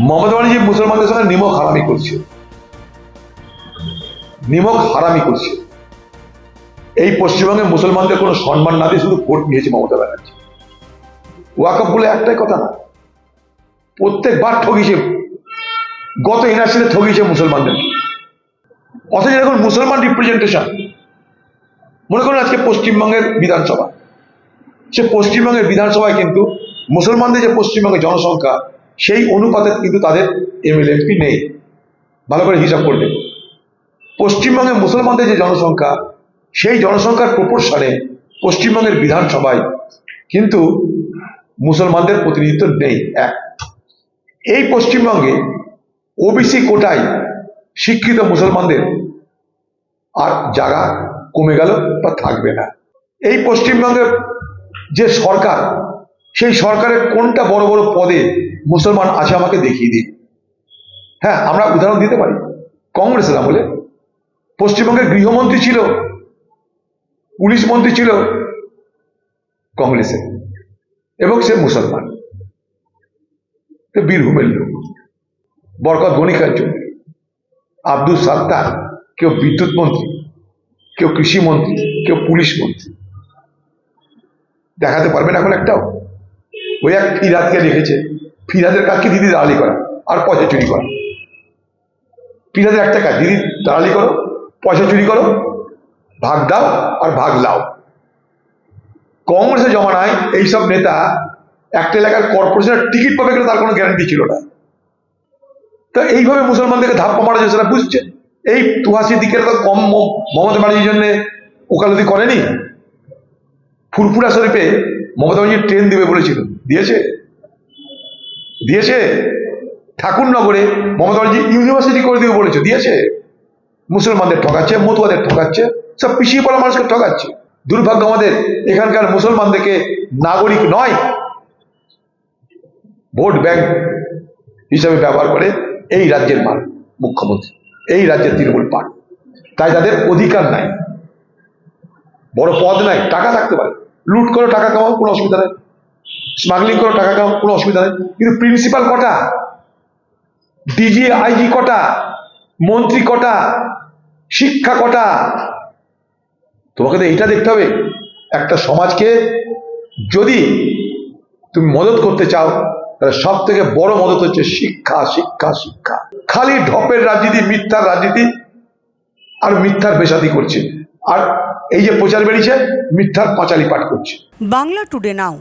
মমতা ব্যানার্জি মুসলমানদের সঙ্গে নিমক হারামি করছে। নিমক হারামি করছে। এই পশ্চিমবঙ্গে মুসলমানদের কোনো সম্মান না দিয়ে শুধু ভোট নিয়েছে মমতা ব্যানার্জি। ওয়াকআপ বলে একটাই কথা না। প্রত্যেকবার ঠগিয়েছে। গত এনআরসিতে ঠগিয়েছে মুসলমানদের। অথচ এখন মুসলমান রিপ্রেজেন্টেশন মনে করুন আজকে পশ্চিমবঙ্গের বিধানসভা। সে পশ্চিমবঙ্গের বিধানসভায় কিন্তু মুসলমানদের যে পশ্চিমবঙ্গের জনসংখ্যা সেই অনুপাতে কিন্তু তাদের এমএলএ এমপি নেই। ভালো করে হিসাব করলে। পশ্চিমবঙ্গে মুসলমানদের যে জনসংখ্যা, সেই জনসংখ্যার প্রপোর্শনে পশ্চিমবঙ্গের বিধানসভায় কিন্তু মুসলমানদের প্রতিনিধিত্ব নেই এক। এই পশ্চিমবঙ্গে ওবিসি কোটায় শিক্ষিত মুসলমানদের আর জায়গা কমে গেল বা থাকবে না। এই পশ্চিমবঙ্গের যে সরকার সেই সরকারের কোনটা বড় বড় পদে মুসলমান আছে আমাকে দেখিয়ে দিন। হ্যাঁ আমরা উদাহরণ দিতে পারি। কংগ্রেসের আমলে পশ্চিমবঙ্গের গৃহমন্ত্রী ছিল, পুলিশ মন্ত্রী ছিল কংগ্রেসের, এবং সে মুসলমান। বীরভূমের লোক। বরকত গণিকার জন্য। আব্দুল সাত্তার, কেউ বিদ্যুৎ মন্ত্রী, কেউ কৃষি মন্ত্রী, কেউ পুলিশ মন্ত্রী। দেখাতে পারবেন এখন একটাও? ওই এক ফিরাদকে লিখেছে ফিরাদের কাজকে দিদি দালালি করা আর পয়সা চুরি করা। ফিরাদের একটা কাজ দিদি দালালি করো, পয়সা চুরি করো, ভাগ দাও আর ভাগ লাও। কংগ্রেসের জমানায় এইসব নেতা একটা এলাকার কর্পোরেশনের টিকিট পাবে কিনা তার কোনো গ্যারান্টি ছিল না। তো এইভাবে মুসলমানদেরকে ধাপ্পা মারা যায় সেটা বুঝছে। এই তুহাসি দিকের তো কম মমতা ব্যানার্জির জন্য ওকালতি করেনি? ফুরফুরা শরীফে মমতা ব্যানার্জি ট্রেন দেবে বলেছিল। দিয়েছে? দিয়েছে? ঠাকুরনগরে মমতা ব্যানার্জি ইউনিভার্সিটি করে দিবে বলেছে, দিয়েছে? মুসলমানদের ঠকাচ্ছে, মতুয়াদের ঠকাচ্ছে, সব পিছিয়ে পড়া মানুষকে ঠকাচ্ছে। দুর্ভাগ্য আমাদের, এখানকার মুসলমানদেরকে নাগরিক নয়, ভোট ব্যাংক হিসাবে ব্যবহার করে এই রাজ্যের মান মুখ্যমন্ত্রী, এই রাজ্যের তৃণমূল পার্টি। তাই তাদের অধিকার নাই। বড় পদ নাই, টাকা থাকতে পারে। লুট করো, টাকা কামাও, কোনো অসুবিধা নেই। স্মাগলিং করো টাকা কামাও কোনো অসুবিধা নেই। কিন্তু প্রিন্সিপাল কটা? ডিজি আইজি কটা? মন্ত্রী কটা? শিক্ষা কটা? তোমাকে তো এইটা দেখতে হবে। একটা সমাজকে যদি তুমি মদত করতে চাও, তাহলে সব থেকে বড় মদত হচ্ছে শিক্ষা শিক্ষা শিক্ষা। খালি ঢপের রাজনীতি, মিথ্যার রাজনীতি আর মিথ্যার বেসাদি করছে। আর এই যে প্রচার বেরিয়েছে, মিথ্যার পাঁচালি পাঠ করছে। বাংলা টুডে নাও